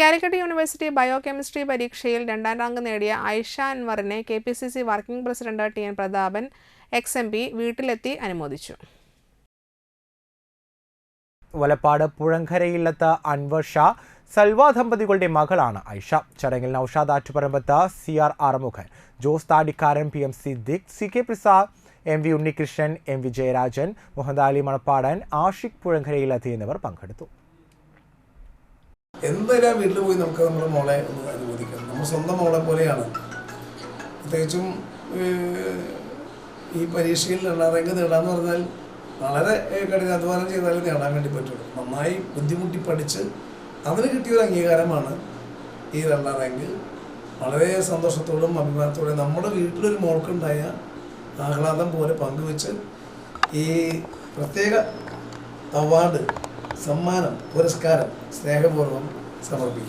Calicut university biochemistry പരീക്ഷയിൽ രണ്ടാം rank നേടിയ ഐഷ അൻവറിനെ K P C C working president T N Prathapan ex M P വീട്ടിലെത്തി അനുമോദിച്ചു. വലപ്പാട് പുഴങ്കരയില്ലത്ത് അൻവർ ഷാ സൽവ ദമ്പതികളുടെ മകളാണ് ഐഷ ചടങ്ങിൽ Naushad Attuparambath C R Arumukhan Jose Thadikkaran P M Siddique C K Prasad M V Unnikrishnan M V Jayarajan Muhammad Ali Manappadan Ashiq പുഴങ്കരയിലെത്തി എന്നിവർ പങ്കെടുത്തു. എന്തായാലും വീട്ടിൽ പോയി നമുക്ക് നമ്മുടെ മോളെ ഒന്ന് അനുവദിക്കണം നമ്മൾ സ്വന്തം മോളെ പോലെയാണ്. പ്രത്യേകിച്ചും ഈ പരീക്ഷയിൽ രണ്ടാം നേടാന്ന് പറഞ്ഞാൽ വളരെ കഠിനാധ്വാനം ചെയ്താലേ നേടാൻ വേണ്ടി പറ്റുള്ളൂ. നന്നായി ബുദ്ധിമുട്ടി പഠിച്ച് അതിന് കിട്ടിയൊരു അംഗീകാരമാണ് ഈ രണ്ടാം റാങ്ക്. വളരെ സന്തോഷത്തോടും അഭിമാനത്തോടെയും നമ്മുടെ വീട്ടിലൊരു മോൾക്കുണ്ടായ ആഹ്ലാദം പോലെ പങ്കുവെച്ച് ഈ പ്രത്യേക അവാർഡ് സമ്മാനം പുരസ്കാരം സ്നേഹപൂർവം സമർപ്പിക്കുക.